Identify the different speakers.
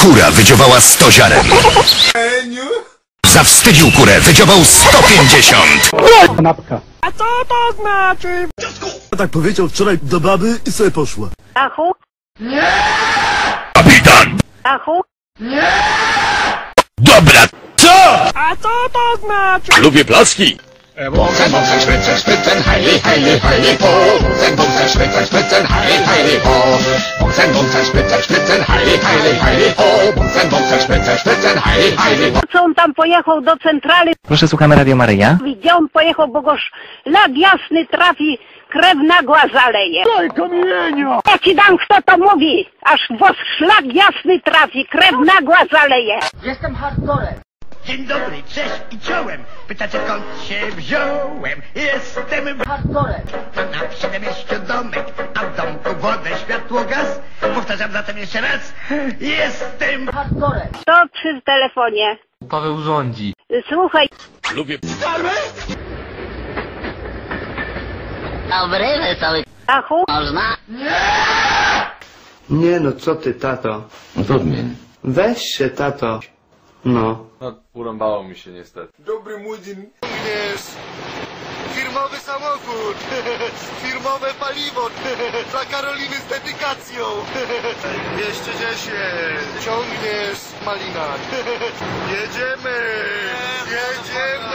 Speaker 1: Kura wydziowała 100 ziaren. Zawstydził kurę, wydziobał 150.
Speaker 2: Tak powiedział wczoraj do baby i sobie poszła.
Speaker 3: Stachu?
Speaker 1: Kapitan!
Speaker 3: Stachu?
Speaker 1: Dobra, co?
Speaker 3: A co to znaczy?
Speaker 1: Lubię placki.
Speaker 4: Heili, ho. Ho. Ho.
Speaker 3: Co on tam pojechał do centrali?
Speaker 5: Proszę, słuchamy Radio Maryja.
Speaker 3: Gdzie on pojechał, bo go szlag jasny trafi, krew nagła zaleje. Daj kamienio! Ja ci dam, kto to mówi, aż was szlag jasny trafi, krew nagła zaleje.
Speaker 6: Dzień dobry, cześć i czołem. Pytacie skąd się wziąłem? Jestem hardcorem. Mam na przedmieściu domek, a w domku wodę, światło, gaz. Powtarzam zatem jeszcze raz. Jestem hardcorem.
Speaker 3: To przy telefonie.
Speaker 5: Paweł rządzi.
Speaker 3: Słuchaj,
Speaker 1: Lubię...
Speaker 7: Dobry, wesoły
Speaker 3: Stachu?
Speaker 7: można?
Speaker 8: Nie no, co ty, tato?
Speaker 4: No odmień.
Speaker 8: Weź się, tato. No.
Speaker 9: No, urąbało mi się niestety.
Speaker 2: Dobry młodzin. Wiesz, firmowy samochód, firmowe paliwo dla Karoliny z dedykacją. 210, ciągniesz malina. Jedziemy, jedziemy.